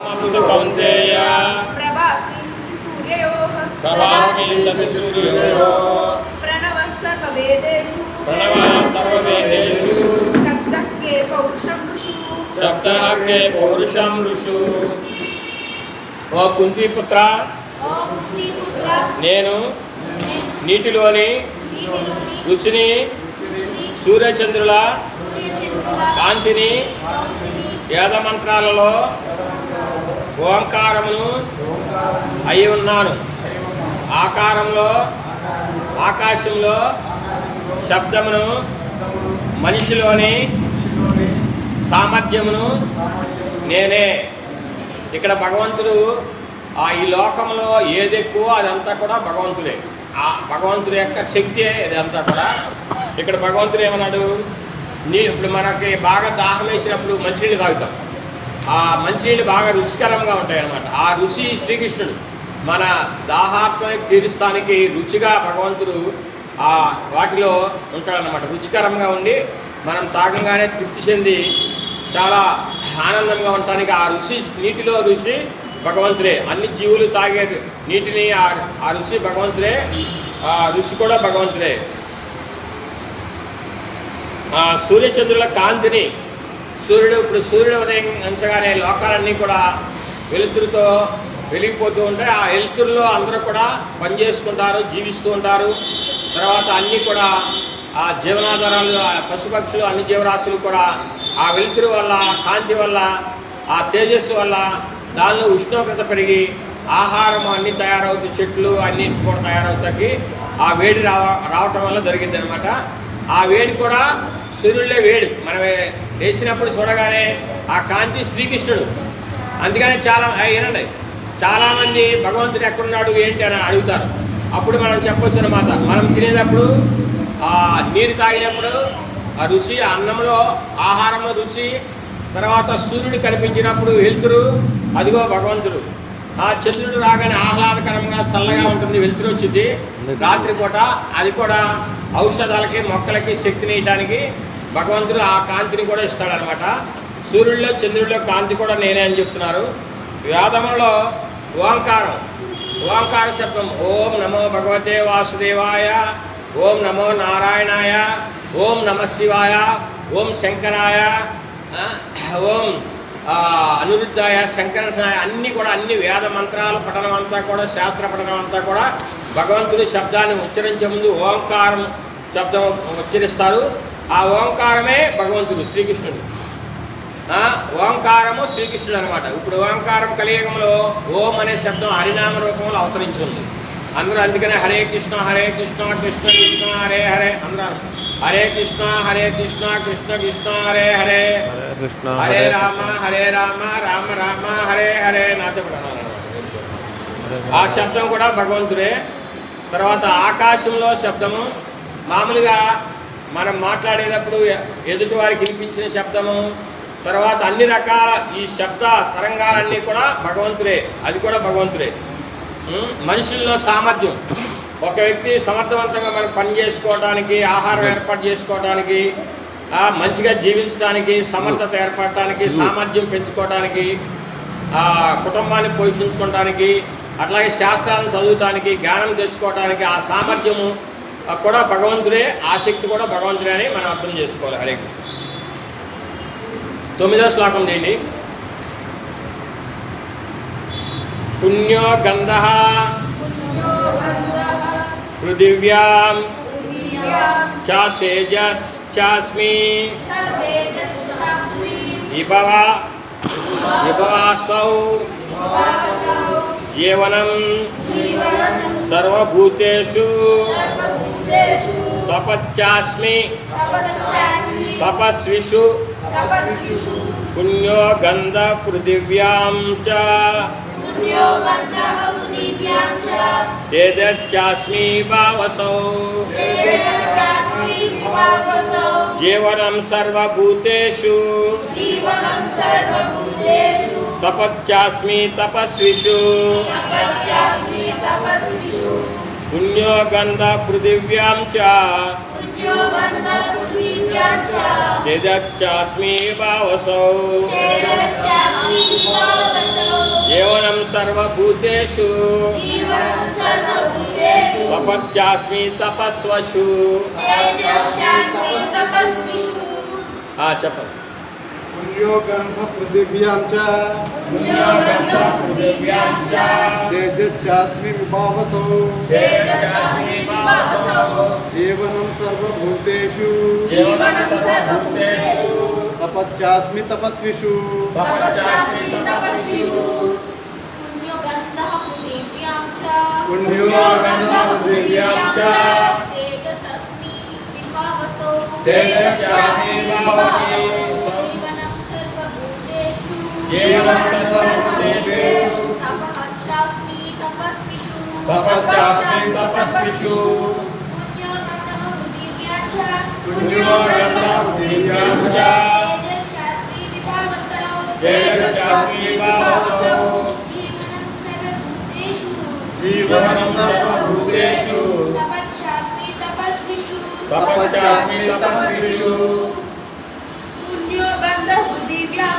కౌంతేయ ప్రణవः పౌరుషం ఋషు శబ్దనకే పౌరుషం ఋషు ఓ కుంతిపుత్ర నేను నీటిలోని రుచిని సూర్యచంద్రుల కాంతిని వేద మంత్రాలలో ఓంకారమును అయి ఉన్నాను ఆకారంలో ఆకాశంలో శబ్దమును మనిషిలోని సామర్థ్యమును నేనే. ఇక్కడ భగవంతుడు ఆ ఈ లోకంలో ఏది ఎక్కువ అదంతా కూడా భగవంతుడే. ఆ భగవంతుడి యొక్క శక్తి ఇదంతా కూడా. ఇక్కడ భగవంతుడు ఏమన్నాడు? నీ ఇప్పుడు మనకి బాగా దాహం వేసినప్పుడు మంచినీళ్ళు తాగుతాం. ఆ మంచినీళ్ళు బాగా రుచికరంగా ఉంటాయి అన్నమాట ఆ రుచి శ్రీకృష్ణుడు. మన దాహాత్మని తీరుస్తానికి రుచిగా భగవంతుడు ఆ వాటిలో ఉంటాడనమాట రుచికరంగా ఉండి మనం తాగంగానే తృప్తి చెంది చాలా ఆనందంగా ఉండటానికి ఆ రుచి నీటిలో రుచి భగవంతుడే. అన్ని జీవులు తాగే నీటిని ఆ ఆ రుచి భగవంతుడే. ఆ రుచి కూడా భగవంతుడే. ఆ సూర్యచంద్రుల కాంతిని సూర్యుడు ఇప్పుడు సూర్యుడు ఉదయించగానే లోకాలన్నీ కూడా వెలుతురుతో వెలిగిపోతూ ఉంటాయి. ఆ వెలుతురులో అందరూ కూడా పనిచేసుకుంటారు జీవిస్తూ ఉంటారు. తర్వాత అన్నీ కూడా ఆ జీవనాధారాలు ఆ పశుపక్షులు అన్ని జీవరాశులు కూడా ఆ వెలుతురు వల్ల కాంతి వల్ల ఆ తేజస్సు వల్ల దానిలో ఉష్ణోగ్రత పెరిగి ఆహారం అన్నీ తయారవుతాయి చెట్లు అన్నీ కూడా తయారవుతాయి. ఆ వేడి రావటం వల్ల జరిగిందనమాట ఆ వేడి కూడా సూర్యుడే వేడి. మనం వేసినప్పుడు చూడగానే ఆ కాంతి శ్రీకృష్ణుడు. అందుకనే చాలా ఏనండి చాలామంది భగవంతుడు ఎక్కడున్నాడు ఏంటి అని అడుగుతారు. అప్పుడు మనం చెప్పొచ్చు అనమాట మనం తినేటప్పుడు నీరు తాగినప్పుడు ఆ రుచి అన్నంలో ఆహారంలో రుచి తర్వాత సూర్యుడు కనిపించినప్పుడు వెలుతురు అదిగో భగవంతుడు. ఆ చంద్రుడు రాగానే ఆహ్లాదకరంగా చల్లగా ఉంటుంది వెలుతురు వచ్చింది రాత్రిపూట అది కూడా ఔషధాలకి మొక్కలకి శక్తిని ఇవ్వడానికి భగవంతుడు ఆ కాంతిని కూడా ఇస్తాడనమాట. సూర్యుడిలో చంద్రుడిలో కాంతి కూడా నేనే అని చెప్తున్నారు. వేదములలో ఓంకారం ఓంకార శబ్దం. ఓం నమో భగవతే వాసుదేవాయ ఓం నమో నారాయణాయ ఓం నమ శివాయ ఓం శంకరాయ ఓం అనురుద్ధాయ అనిరుద్ధాయ శంకరాయ అన్ని కూడా అన్ని వేద మంత్రాలు పఠనం అంతా కూడా శాస్త్ర పఠనం అంతా కూడా భగవంతుడి శబ్దాన్ని ఉచ్చరించే ముందు ఓంకారం శబ్దం ఉచ్చరిస్తారు. ఆ ఓంకారమే భగవంతుడు శ్రీకృష్ణుడు. ఓంకారము శ్రీకృష్ణుడు అనమాట ఇప్పుడు ఓంకారం కలియుగంలో ఓం అనే శబ్దం హరినామ రూపంలో అవతరించి ఉంది అందరూ అందుకనే హరే కృష్ణ హరే కృష్ణ కృష్ణ కృష్ణ హరే హరే అందరూ హరే కృష్ణ హరే కృష్ణ కృష్ణ కృష్ణ హరే హరే. కృష్ణ హరే రామ హరే రామ రామ రామ హరే హరే నాచపడాలి ఆ శబ్దం కూడా భగవంతుడే. తర్వాత ఆకాశంలో శబ్దము. మామూలుగా మనం మాట్లాడేటప్పుడు ఎదుటివారికి ఎదుటి వారికి వినిపించిన శబ్దము తర్వాత అన్ని రకాల ఈ శబ్ద తరంగాలన్నీ కూడా భగవంతుడే అది కూడా భగవంతుడే. మనుషుల్లో సామర్థ్యం. ఒక వ్యక్తి సమర్థవంతంగా మనం పని చేసుకోవడానికి ఆహారం ఏర్పాటు చేసుకోవడానికి మంచిగా జీవించడానికి సమర్థత ఏర్పడటానికి సామర్థ్యం పెంచుకోవడానికి కుటుంబాన్ని పోషించుకోవడానికి అట్లాగే శాస్త్రాలను చదువుటానికి జ్ఞానం తెచ్చుకోవడానికి ఆ సామర్థ్యము కూడా భగవంతుడే ఆ శక్తి కూడా భగవంతుడే అని మనం అర్థం చేసుకోవాలి. హరే కృష్ణ. తొమ్మిదో శ్లోకం చేయండి పుణ్యో గంధ పృథివ్యాం చ తేజస్ చాస్మి విభవ విభవాస్వౌ వాసౌ జీవనం జీవనం సర్వభూతేషు సర్వభూతేషు తపశ్చాస్మి తపశ్చాస్మి తపస్విషు తపస్విషు పుణ్యో గంధ పృథివ్యాం చ పుణ్యో గంధః తేజస్సాస్మి విభావసౌ సర్వభూతేషు జీవనం సర్వభూతేషు తపస్యాస్మి తపస్వశు తేజస్యాస్మి తపస్విషు ఆ, చెప్పండి। పుణ్యోగంధ పృథివ్యాం చ పుణ్యోగంధం పృథివ్యాం చ తేజశ్చాస్మి విభావసౌ తేజస్యాస్మి విభావసౌ జీవనం సర్వభూతేషు జీవనం సర్వభూతేషు తపశ్చాస్మి తపస్విషు తపస్యాస్మి తపస్విషు పుణ్యోగంధః పృథివ్యాం చ పుణ్యోగంధ పృథివ్యాం చ తేజస్యాస్మి విభావసౌ తేజస్యాస్మి విభావసౌ జీవనం సర్వభూతేషు జీవనం సర్వభూతేషు తపస్యాస్మి తపస్విషు తపస్యాస్మి తపస్విషు పుణ్యోగంధః పృథివ్యాం చ పుణ్యోగంధ పృథివ్యాం చ తేజస్యాస్మి విభావసౌ తేజస్యాస్మి విభావసౌ జీవనం సర్వభూతేషు జీవనం సర్వభూతేషు తపస్యాస్మి తపస్విషు తపస్యాస్మి తపస్విషు పుణ్యోగంధ పృథివ్యాం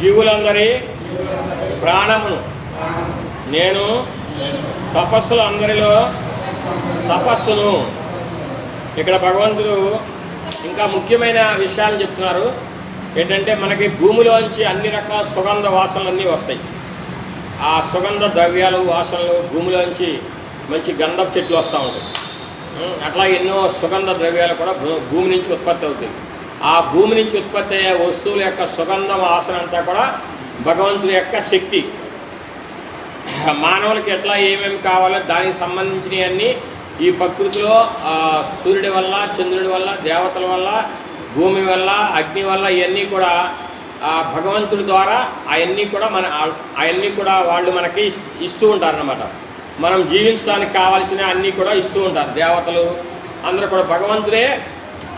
జీవులందరి ప్రాణమును నేను తపస్సులు అందరిలో తపస్సును. ఇక్కడ భగవంతుడు ఇంకా ముఖ్యమైన విషయాలు చెప్తున్నారు. ఏంటంటే మనకి భూమిలోంచి అన్ని రకాల సుగంధ వాసనలన్నీ వస్తాయి. ఆ సుగంధ ద్రవ్యాలు వాసనలు భూమిలోంచి మంచి గంధపు చెట్లు వస్తూ ఉంటాయి. అట్లా ఎన్నో సుగంధ ద్రవ్యాలు కూడా భూ- భూమి నుంచి ఉత్పత్తి అవుతాయి. ఆ భూమి నుంచి ఉత్పత్తి అయ్యే వస్తువుల యొక్క సుగంధ వాసన అంతా కూడా భగవంతుడి యొక్క శక్తి. మానవులకి ఎట్లా ఏమేమి కావాలో దానికి సంబంధించినవన్నీ ఈ ప్రకృతిలో సూర్యుడి వల్ల చంద్రుడి వల్ల దేవతల వల్ల భూమి వల్ల అగ్ని వల్ల ఇవన్నీ కూడా ఆ భగవంతుడి ద్వారా అవన్నీ కూడా మన అవన్నీ కూడా వాళ్ళు మనకి ఇస్- ఇస్తూ ఉంటారన్నమాట. మనం జీవించడానికి కావాల్సిన అన్నీ కూడా ఇస్తూ ఉంటారు. దేవతలు అందరూ కూడా భగవంతుడే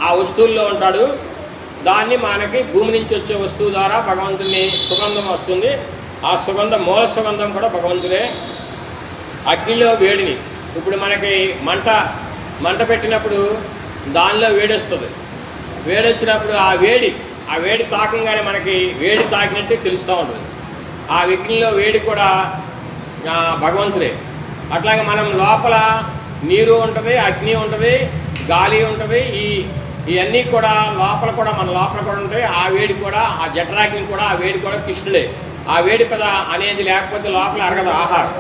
ఆ వస్తువుల్లో ఉంటాడు. దాన్ని మనకి భూమి నుంచి వచ్చే వస్తువు ద్వారా భగవంతుని సుగంధం వస్తుంది. ఆ సుగంధం మూల సుగంధం కూడా భగవంతుడే అగ్నిలో వేడిని. ఇప్పుడు మనకి మంట మంట పెట్టినప్పుడు దానిలో వేడి వస్తుంది వేడి వచ్చినప్పుడు ఆ వేడి ఆ వేడి తాకంగానే మనకి వేడి తాకినట్టు తెలుస్తూ ఉంటుంది. ఆ అగ్నిలో వేడి కూడా భగవంతుడే. అట్లాగే మనం లోపల నీరు ఉంటుంది అగ్ని ఉంటుంది గాలి ఉంటుంది ఈ ఇవన్నీ కూడా లోపల కూడా మన లోపల కూడా ఉంటాయి. ఆ వేడి కూడా ఆ జఠరాగ్ని కూడా ఆ వేడి కూడా కృష్ణుడే. ఆ వేడి పద అనేది లేకపోతే లోపల అరగదు ఆహారం.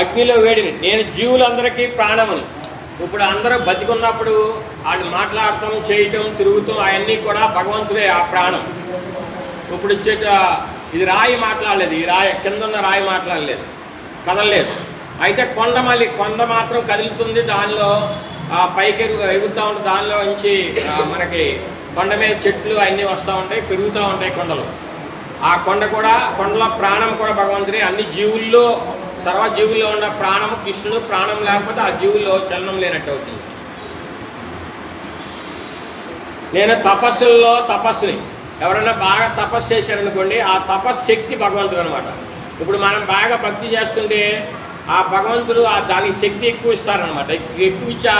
అగ్నిలో వేడిని. నేను జీవులందరికీ ప్రాణముని. ఇప్పుడు అందరూ బతికున్నప్పుడు వాళ్ళు మాట్లాడటం చేయటం తిరుగుతాం అవన్నీ కూడా భగవంతుడే ఆ ప్రాణం. ఇప్పుడు చెట్టు ఇది రాయి మాట్లాడలేదు. ఈ రాయి కింద ఉన్న రాయి మాట్లాడలేదు. కదలలేదు. అయితే కొండ మళ్ళీ కొండ మాత్రం కదులుతుంది దానిలో. పైకి ఎగురుతూ ఉంటుంది దానిలో నుంచి మనకి కొండ మీద చెట్లు అన్నీ వస్తూ ఉంటాయి పెరుగుతూ ఉంటాయి కొండలు. ఆ కొండ కూడా కొండలో ప్రాణం కూడా భగవంతుడే. అన్ని జీవుల్లో సర్వ జీవుల్లో ఉన్న ప్రాణము కృష్ణుడు. ప్రాణం లేకపోతే ఆ జీవుల్లో చలనం లేనట్టు అవుతుంది. నేను తపస్సుల్లో తపస్సుని ఎవరైనా బాగా తపస్సు చేశారనుకోండి ఆ తపస్సు శక్తి భగవంతుడు అనమాట ఇప్పుడు మనం బాగా భక్తి చేస్తుంటే ఆ భగవంతుడు ఆ దానికి శక్తి ఎక్కువ ఇస్తారనమాట ఎక్కువ ఇచ్చా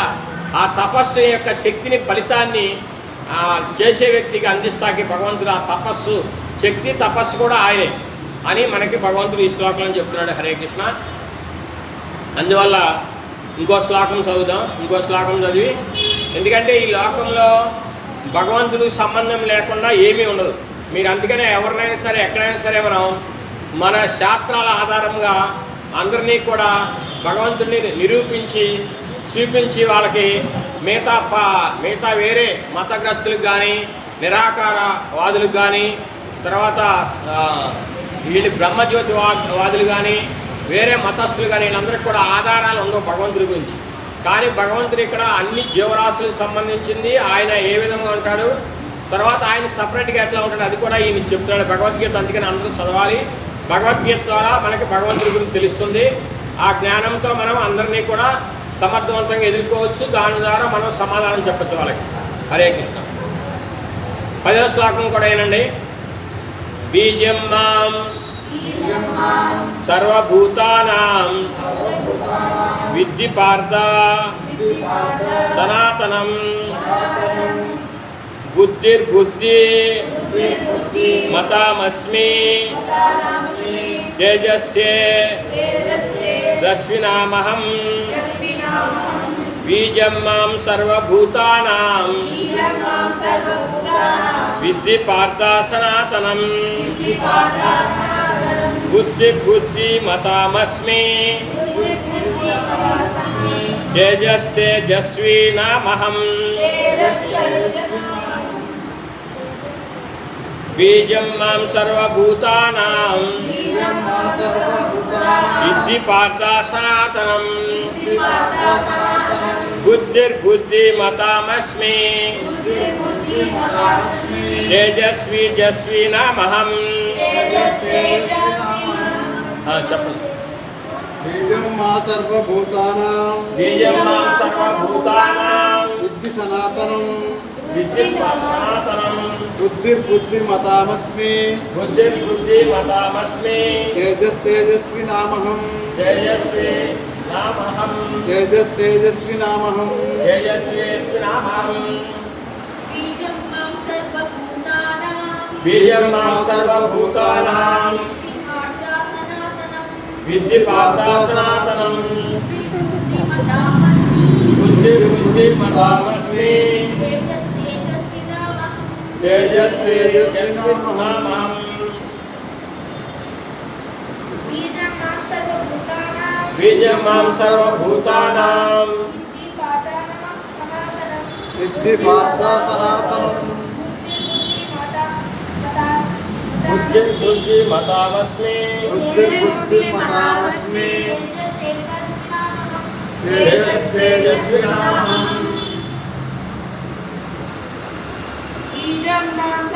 ఆ తపస్సు యొక్క శక్తిని ఫలితాన్ని చేసే వ్యక్తికి అందిస్తాకి భగవంతుడు ఆ తపస్సు శక్తి తపస్సు కూడా ఆయనే అని మనకి భగవంతుడు ఈ శ్లోకంలో చెప్తున్నాడు హరే కృష్ణ. అందువల్ల ఇంకో శ్లోకం చదువుదాం. ఇంకో శ్లోకం చదివి ఎందుకంటే ఈ లోకంలో భగవంతుడు సంబంధం లేకుండా ఏమీ ఉండదు. మీరు అందుకనే ఎవరినైనా సరే ఎక్కడైనా సరే మనం మన శాస్త్రాల ఆధారంగా అందరినీ కూడా భగవంతుడిని నిరూపించి చూపించి వాళ్ళకి మిగతా పా మిగతా వేరే మతగ్రస్తులకు కానీ నిరాకార వాదులకు కానీ తర్వాత వీళ్ళు బ్రహ్మజ్యోతి వా- వాదులు కానీ వేరే మతస్థులు కానీ వీళ్ళందరికీ కూడా ఆధారాలు ఉండవు భగవంతుడి గురించి. కానీ భగవంతుడు ఇక్కడ అన్ని జీవరాశులకు సంబంధించింది ఆయన ఏ విధంగా ఉంటాడు తర్వాత ఆయన సపరేట్గా ఎట్లా ఉంటాడు అది కూడా ఈయన చెప్తున్నాడు. భగవద్గీత అందుకని అందరూ చదవాలి. భగవద్గీత ద్వారా మనకి భగవంతుడి గురించి తెలుస్తుంది. ఆ జ్ఞానంతో మనం అందరినీ కూడా సమర్థవంతంగా ఎదుర్కోవచ్చు. దాని ద్వారా మనం సమాధానం చెప్పచ్చు వాళ్ళకి. హరే కృష్ణ. పదవ శ్లోకం కూడా ఏనండి? బీజం మాం సర్వభూతానాం విద్ధి పార్థ సనాతనం బుద్ధిర్బుద్ధి మతామస్మి తేజస్యే దస్వినామహం బీజం మాం సర్వభూతానాం విద్ధి పార్థ సనాతనం బుద్ధి బుద్ధి మతామస్మి తేజస్తేజస్వీ నామహం బీజం మాం సర్వభూతానాం విద్ధి పార్థ సనాతనం బుద్ధిర్బుద్ధి మతామస్మి తేజస్వి జస్వి నామహం చెప్పండి బీజం మా సర్వభూతానాం బీజం మాం సర్వభూతానాం బుద్ధి సనాతనం విద్యుత్ సనాతనం బుద్ధిర్బుద్ధి మతామస్మి బుద్ధిర్బుద్ధి మతామస్మి తేజస్ తేజస్వి నామహం తేజస్వి నామహం తేజస్ తేజస్వి నామహం తేజస్వి నామహం బీజం మాం సర్వభూతానాం బీజం మాం సర్వభూతానాం విద్య పార్థ సనాతనం బుద్ధి బుద్ధి మతామస్మి తేజస్ తేజస్వి నామహం బీజం మాం సర్వభూతానాం విద్ధి పార్థ సనాతనం బుద్ధి బుద్ధి మతామస్మి బుద్ధిర్బుద్ధి మతామస్మి తేజస్ తేజస్వి నామహం బీజం మాం సర్వభూతానాం బీజం మాం సర్వభూతానాం విద్ధి పార్థ సనాతనం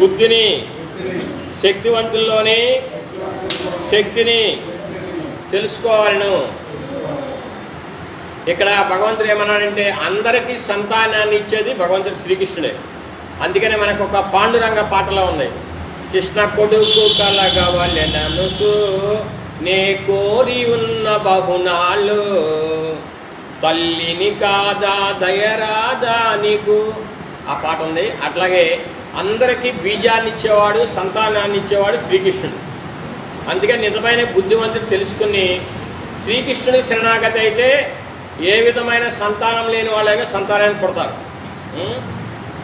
బుద్ధిని శక్తివంతుల్లోని శక్తిని తెలుసుకోవాలను. ఇక్కడ భగవంతుడు ఏమన్నాడంటే అందరికీ సంతానాన్ని ఇచ్చేది భగవంతుడు శ్రీకృష్ణుడే. అందుకనే మనకు ఒక పాండురంగ పాటలో ఉన్నాయి కృష్ణ కొడుకు కలగవలెననుసు నే కోరి ఉన్న బహునాళ్ళు తల్లిని కాదా దయరాదా నీకు? ఆ పాట ఉంది. అట్లాగే అందరికీ బీజాన్ని ఇచ్చేవాడు సంతానాన్ని ఇచ్చేవాడు శ్రీకృష్ణుడు. అందుకే నిజమైన బుద్ధివంతుడు తెలుసుకుని శ్రీకృష్ణుడి శరణాగతి అయితే ఏ విధమైన సంతానం లేని వాళ్ళైనా సంతానాన్ని పుడతారు.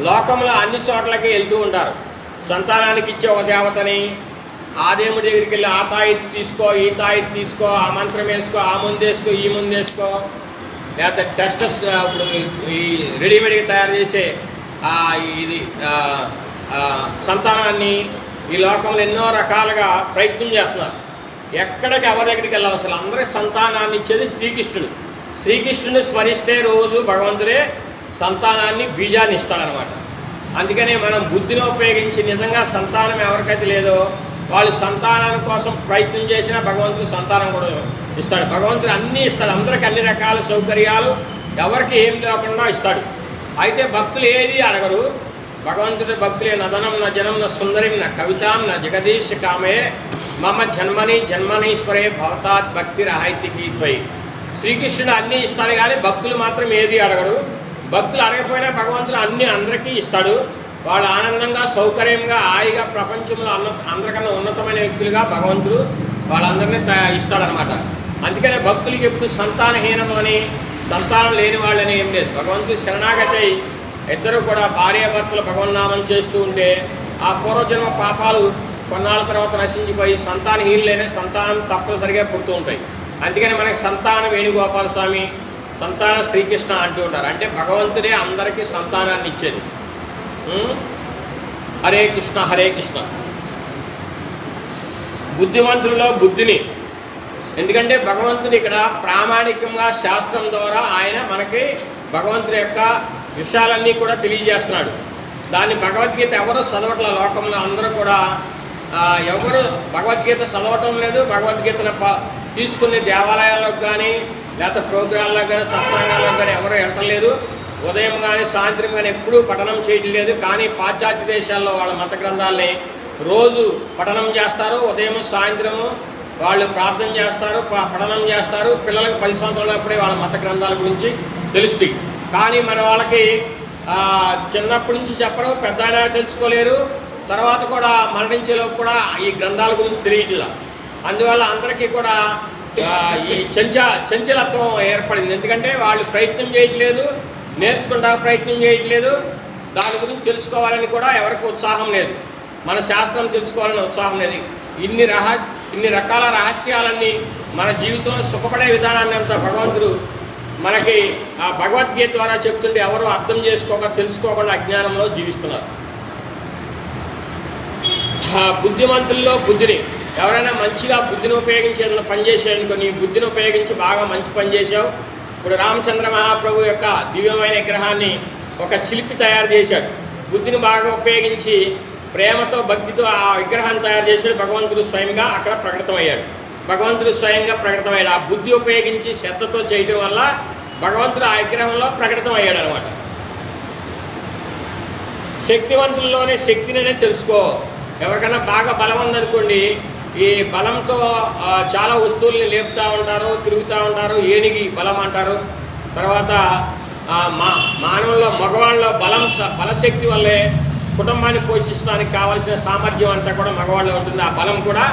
లోకంలో అన్ని చోట్లకి వెళ్తూ ఉంటారు. సంతానానికి ఇచ్చే ఒక దేవతని ఆ దేవుడి దగ్గరికి వెళ్ళి ఆ తాయిత్ తీసుకో ఈ తాయిత్ తీసుకో ఆ మంత్రం వేసుకో ఆ ముందు వేసుకో ఈ ముందు వేసుకో. లేకపోతే టెస్టస్ ఇప్పుడు ఈ రెడీమేడ్గా తయారు చేసే ఇది సంతానాన్ని ఈ లోకంలో ఎన్నో రకాలుగా ప్రయత్నం చేస్తున్నారు. ఎక్కడికి ఎవరి దగ్గరికి వెళ్ళాలి అసలు? అందరికి సంతానాన్ని ఇచ్చేది శ్రీకృష్ణుడు. శ్రీకృష్ణుని స్మరిస్తే రోజు భగవంతుడే సంతానాన్ని బీజాన్ని ఇస్తాడనమాట. అందుకనే మనం బుద్ధిని ఉపయోగించి నిజంగా సంతానం ఎవరికైతే లేదో వాళ్ళు సంతానం కోసం ప్రయత్నం చేసినా భగవంతుడు సంతానం కూడా ఇస్తాడు. భగవంతుడు అన్నీ ఇస్తాడు. అందరికి అన్ని రకాల సౌకర్యాలు ఎవరికి ఏం లేకుండా ఇస్తాడు. అయితే భక్తులు ఏది అడగరు. భగవంతుడి భక్తులే నదనం నా జనం నా సుందరిం నా కవితాం నా జగదీశ కామే. మమ జన్మని జన్మనీశ్వరే భవతాత్ భక్తి రహాయితీ గీత్వై శ్రీకృష్ణుడు అన్నీ ఇస్తాడు కానీ భక్తులు మాత్రం ఏది అడగడు భక్తులు అడగకపోయినా భగవంతుడు అన్ని అందరికీ ఇస్తాడు. వాళ్ళు ఆనందంగా సౌకర్యంగా హాయిగా ప్రపంచంలో అన్న అందరికన్నా ఉన్నతమైన వ్యక్తులుగా భగవంతుడు వాళ్ళందరినీ త- ఇస్తాడనమాట అందుకనే భక్తులకి ఎప్పుడు సంతానహీనం అని సంతానం లేని వాళ్ళని ఏం లేదు. భగవంతుడు శరణాగతి ఇద్దరు కూడా భార్యాభర్తలు భగవన్నామం చేస్తూ ఉంటే ఆ పూర్వజన్మ పాపాలు కొన్నాళ్ళ తర్వాత నశించిపోయి సంతానహీనులైన సంతానం తప్పనిసరిగా పుడుతూ ఉంటాయి. అందుకని మనకి సంతాన వేణుగోపాల స్వామి సంతాన శ్రీకృష్ణ అంటూ ఉంటారు. అంటే భగవంతుడే అందరికీ సంతానాన్ని ఇచ్చేది. హరే కృష్ణ హరే కృష్ణ. బుద్ధిమంతుల్లో బుద్ధిని ఎందుకంటే భగవంతుడు ఇక్కడ ప్రామాణికంగా శాస్త్రం ద్వారా ఆయన మనకి భగవంతుడి యొక్క విషయాలన్నీ కూడా తెలియజేస్తున్నాడు. దాన్ని భగవద్గీత ఎవరు చదవట్ల లోకంలో అందరూ కూడా ఎవరు భగవద్గీత చదవటం లేదు భగవద్గీతను ప- దేవాలయాలకు కానీ లేకపోతే ప్రోగ్రాంలకు కానీ సత్సంగాల్లో కానీ ఎవరు వెళ్ళలేదు ఉదయం కానీ సాయంత్రం కానీ ఎప్పుడూ పఠనం చేయటం లేదు. కానీ పాశ్చాత్య దేశాల్లో వాళ్ళ మత గ్రంథాలని రోజు పఠనం చేస్తారు. ఉదయం సాయంత్రము వాళ్ళు ప్రార్థన చేస్తారు ప- పఠనం చేస్తారు. పిల్లలకు పది సంవత్సరాలప్పుడే వాళ్ళ మత గ్రంథాల గురించి తెలుస్తాయి కానీ మన వాళ్ళకి చిన్నప్పటి నుంచి చెప్పరు పెద్ద తెలుసుకోలేరు. తర్వాత కూడా మరణించేలోపు కూడా ఈ గ్రంథాల గురించి తెలియట్లా. అందువల్ల అందరికీ కూడా ఈ చంచ చంచలత్వం ఏర్పడింది. ఎందుకంటే వాళ్ళు ప్రయత్నం చేయట్లేదు నేర్చుకుంటా ప్రయత్నం చేయట్లేదు. దాని గురించి తెలుసుకోవాలని కూడా ఎవరికి ఉత్సాహం లేదు. మన శాస్త్రం తెలుసుకోవాలని ఉత్సాహం లేదు. ఇన్ని రహస్య ఇన్ని రకాల రహస్యాలన్నీ మన జీవితంలో సుఖపడే విధానాన్ని అంతా భగవంతుడు మనకి ఆ భగవద్గీత ద్వారా చెప్తుంటే ఎవరు అర్థం చేసుకోక తెలుసుకోకుండా అజ్ఞానంలో జీవిస్తున్నారు. ఆ బుద్ధిమంతుల్లో బుద్ధిని ఎవరైనా మంచిగా బుద్ధిని ఉపయోగించి ఏదైనా పని నీ బుద్ధిని ఉపయోగించి బాగా మంచి పని చేశావు. ఇప్పుడు రామచంద్ర మహాప్రభు యొక్క దివ్యమైన విగ్రహాన్ని ఒక శిల్పి తయారు చేశాడు. బుద్ధిని బాగా ఉపయోగించి ప్రేమతో భక్తితో ఆ విగ్రహాన్ని తయారు చేసి భగవంతుడు స్వయంగా అక్కడ ప్రకటమయ్యాడు భగవంతుడు స్వయంగా ప్రకటమయ్యాడు ఆ బుద్ధి ఉపయోగించి శ్రద్ధతో చేయడం వల్ల భగవంతుడు ఆ విగ్రహంలో ప్రకటమయ్యాడు అనమాట శక్తివంతుల్లోనే శక్తిని తెలుసుకో. ఎవరికైనా బాగా బలం ఉందనుకోండి ఈ బలంతో చాలా వస్తువుల్ని లేపుతూ ఉంటారు తిరుగుతూ ఉంటారు ఏనిగి బలం అంటారు. తర్వాత మా మానవుల్లో మగవాళ్ళలో బలం బలశక్తి వల్లే కుటుంబాన్ని పోషించడానికి కావాల్సిన సామర్థ్యం అంతా కూడా మగవాళ్ళు ఉంటుంది. ఆ బలం కూడా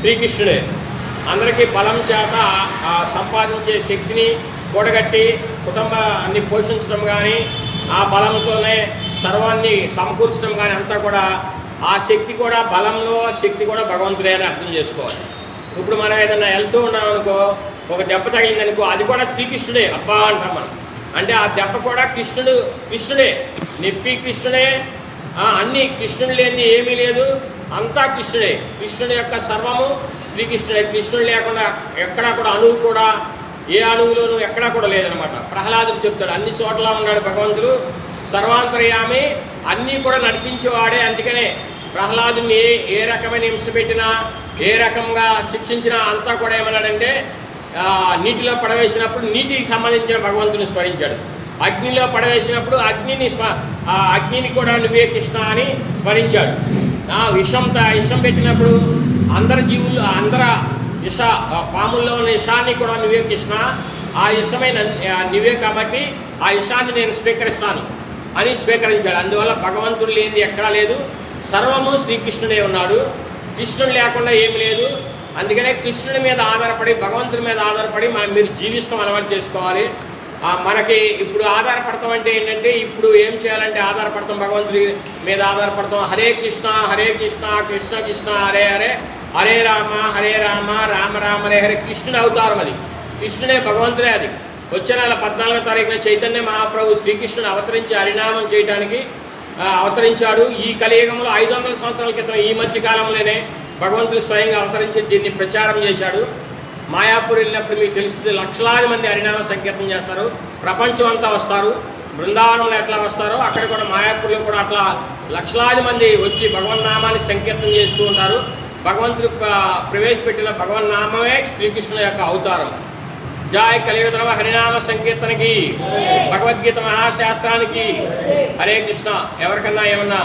శ్రీకృష్ణుడే. అందరికీ బలం చేత ఆ సంపాదించే శక్తిని కూడగట్టి కుటుంబాన్ని పోషించడం కానీ ఆ బలంతోనే సర్వాన్ని సమకూర్చడం కానీ అంతా కూడా ఆ శక్తి కూడా బలంలో శక్తి కూడా భగవంతుడే అని అర్థం చేసుకోవాలి. ఇప్పుడు మనం ఏదైనా వెళ్తూ ఉన్నామనుకో ఒక దెబ్బ తగిలిందనుకో అది కూడా శ్రీకృష్ణుడే. అబ్బా అంటాం మనం. అంటే ఆ దెబ్బ కూడా కృష్ణుడు కృష్ణుడే. నొప్పి కృష్ణుడే అన్ని కృష్ణుడు లేని ఏమీ లేదు. అంతా కృష్ణుడే. కృష్ణుడి యొక్క సర్వము శ్రీకృష్ణుడే. కృష్ణుడు లేకుండా ఎక్కడా కూడా అణువు కూడా ఏ అణువులోనూ ఎక్కడా కూడా లేదనమాట ప్రహ్లాదుడు చెప్తాడు అన్ని చోట్ల ఉన్నాడు భగవంతుడు. సర్వాంతర్యామి అన్నీ కూడా నడిపించేవాడే. అందుకనే ప్రహ్లాదుని ఏ ఏ రకమైన హింస పెట్టినా ఏ రకంగా శిక్షించినా అంతా కూడా ఏమన్నాడంటే నీటిలో పడవేసినప్పుడు నీటికి సంబంధించిన భగవంతుని స్మరించాడు. అగ్నిలో పడవేసినప్పుడు అగ్నిని స్మ ఆ అగ్నిని కూడా నువ్వే కృష్ణ అని స్మరించాడు. ఆ విషం విషం పెట్టినప్పుడు అందరి జీవులు అందర విష పాముల్లో ఉన్న విషాన్ని కూడా నువ్వే కృష్ణ ఆ విషమైన నువ్వే కాబట్టి ఆ విషాన్ని నేను స్వీకరిస్తాను అని స్వీకరించాడు. అందువల్ల భగవంతుడు లేనిది ఎక్కడా లేదు. సర్వము శ్రీకృష్ణుడే ఉన్నాడు. కృష్ణుడు లేకుండా ఏమి లేదు. అందుకనే కృష్ణుడి మీద ఆధారపడి భగవంతుడి మీద ఆధారపడి మనం మీరు జీవిస్తాం అలవాటు చేసుకోవాలి. మనకి ఇప్పుడు ఆధారపడతాం అంటే ఏంటంటే ఇప్పుడు ఏం చేయాలంటే ఆధారపడతాం భగవంతుడి మీద ఆధారపడతాం. హరే కృష్ణ హరే కృష్ణ కృష్ణ కృష్ణ హరే హరే. హరే రామ హరే రామ రామ రామ హరే హరే. కృష్ణుడు అవతారం అది. కృష్ణుడే భగవంతుడే అది. వచ్చే నెల పద్నాలుగో తారీఖున చైతన్య మహాప్రభు శ్రీకృష్ణుడు అవతరించి హరినామం చేయడానికి అవతరించాడు. ఈ కలియుగంలో ఐదు వందల సంవత్సరాల క్రితం ఈ మధ్య కాలంలోనే భగవంతుడు స్వయంగా అవతరించి దీన్ని ప్రచారం చేశాడు. మాయాపూర్ వెళ్ళినప్పుడు మీకు తెలుస్తుంది లక్షలాది మంది హరినామ సంకీర్తనం చేస్తారు. ప్రపంచం అంతా వస్తారు. బృందావనంలో ఎట్లా వస్తారో అక్కడ కూడా మాయాపూర్లో కూడా అట్లా లక్షలాది మంది వచ్చి భగవన్నామాన్ని సంకీర్తనం చేస్తూ ఉంటారు. భగవంతుడు ప్రవేశపెట్టిన ప్రవేశపెట్టిన భగవన్నామమే శ్రీకృష్ణుల యొక్క అవతారం. జాయ్ కలియుగ హరినామ సంకీర్తనకి భగవద్గీత మహాశాస్త్రానికి. హరే కృష్ణ. ఎవరికన్నా ఏమన్నా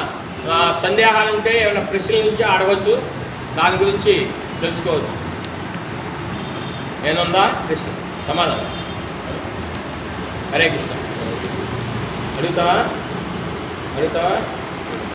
సందేహాలు ఉంటే ఏమైనా ప్రశ్నల నుంచి అడగవచ్చు దాని గురించి తెలుసుకోవచ్చు. ఏనుందా? ప్రశ్న సమాధానం. హరే కృష్ణ. అడుగుతావా? అడుగుతావా?